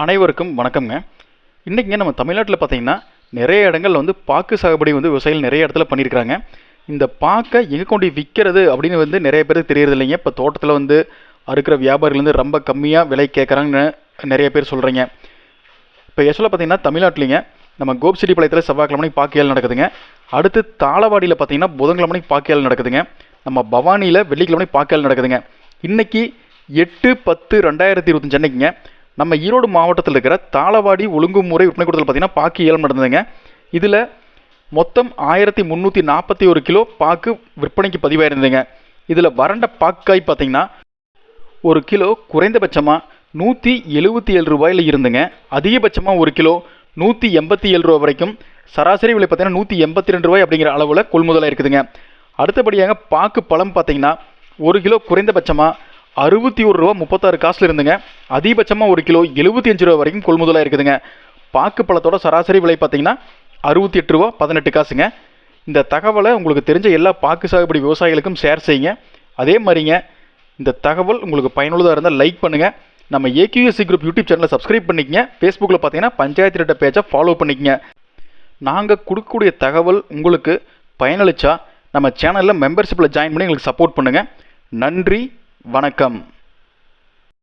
அனைவருக்கும் வணக்கம்ங்க. இன்றைக்கிங்க நம்ம தமிழ்நாட்டில் பார்த்தீங்கன்னா நிறைய இடங்கள் வந்து பாக்கு சாகுபடி வந்து விவசாயிகள் நிறைய இடத்துல பண்ணியிருக்காங்க இந்த பாக்கை எங்கே கொண்டு விற்கிறது அப்படின்னு வந்து நிறைய பேருக்கு தெரியறது இல்லைங்க. இப்போ தோட்டத்தில் வந்து அறுக்கிற வியாபாரிகள் வந்து ரொம்ப கம்மியாக விலை கேட்குறாங்கன்னு நிறைய பேர் சொல்கிறீங்க இப்போ யசுவலாக பார்த்தீங்கன்னா தமிழ்நாட்டிலிங்க நம்ம கோபிச்செட்டிப்பாளையத்தில் செவ்வாய்க்கிழமை பாக்கியல் நடக்குதுங்க. அடுத்து தாளவாடியில் பார்த்தீங்கன்னா புதன்கிழமை பாக்கியல் நடக்குதுங்க. நம்ம பவானியில் வெள்ளிக்கிழமை பாக்கியல் நடக்குதுங்க. இன்றைக்கி எட்டு பத்து ரெண்டாயிரத்தி இருபத்தஞ்சு அன்னைக்குங்க நம்ம ஈரோடு மாவட்டத்தில் இருக்கிற தாளவாடி ஒழுங்குமுறை விற்பனை கூடத்தில் பார்த்தீங்கன்னா பாக்கு ஏலம் நடந்ததுங்க. இதில் மொத்தம் ஆயிரத்தி முந்நூற்றி நாற்பத்தி ஒரு கிலோ பாக்கு விற்பனைக்கு பதிவாயிருந்ததுங்க. இதில் வறண்ட பாக்காய் பார்த்தீங்கன்னா ஒரு கிலோ குறைந்தபட்சமாக நூற்றி எழுபத்தி ஏழு ரூபாயில் இருந்துங்க. அதிகபட்சமாக ஒரு கிலோ நூற்றி எண்பத்தி ஏழு ரூபா வரைக்கும். சராசரி விலை பார்த்தீங்கன்னா நூற்றி எண்பத்தி ரெண்டு ரூபாய் அப்படிங்கிற அளவில் கொள்முதலாக இருக்குதுங்க. அடுத்தபடியாக பாக்கு பழம் பார்த்தீங்கன்னா ஒரு கிலோ குறைந்தபட்சமாக அறுபத்தி ஒரு ரூபா முப்பத்தாறு காசில் இருந்துங்க. அதிகபட்சமாக ஒரு கிலோ எழுபத்தி அஞ்சு ரூபா வரைக்கும் கொள்முதலாக இருக்குதுங்க. பாக்கு பழத்தோட சராசரி விலை பார்த்தீங்கன்னா அறுபத்தி எட்டு ரூபா பதினெட்டு காசுங்க. இந்த தகவலை உங்களுக்கு தெரிஞ்ச எல்லா பாக்கு சாகுபடி விவசாயிகளுக்கும் ஷேர் செய்யுங்க. அதே மாதிரிங்க இந்த தகவல் உங்களுக்கு பயனுள்ளதாக இருந்தால் லைக் பண்ணுங்கள் நம்ம ஏகியூஎஸ்சி குரூப் யூடியூப் சேனலை சப்ஸ்கிரைப் பண்ணிக்கங்க. ஃபேஸ்புக்கில் பார்த்தீங்கன்னா பஞ்சாயத்து ரெட்ட பேஜை ஃபாலோ பண்ணிக்கங்க. நாங்கள் கொடுக்கக்கூடிய தகவல் உங்களுக்கு பயனளிச்சா நம்ம சேனலில் மெம்பர்ஷிப்பில் ஜாயின் பண்ணி எங்களுக்கு சப்போர்ட் பண்ணுங்கள் நன்றி வணக்கம்.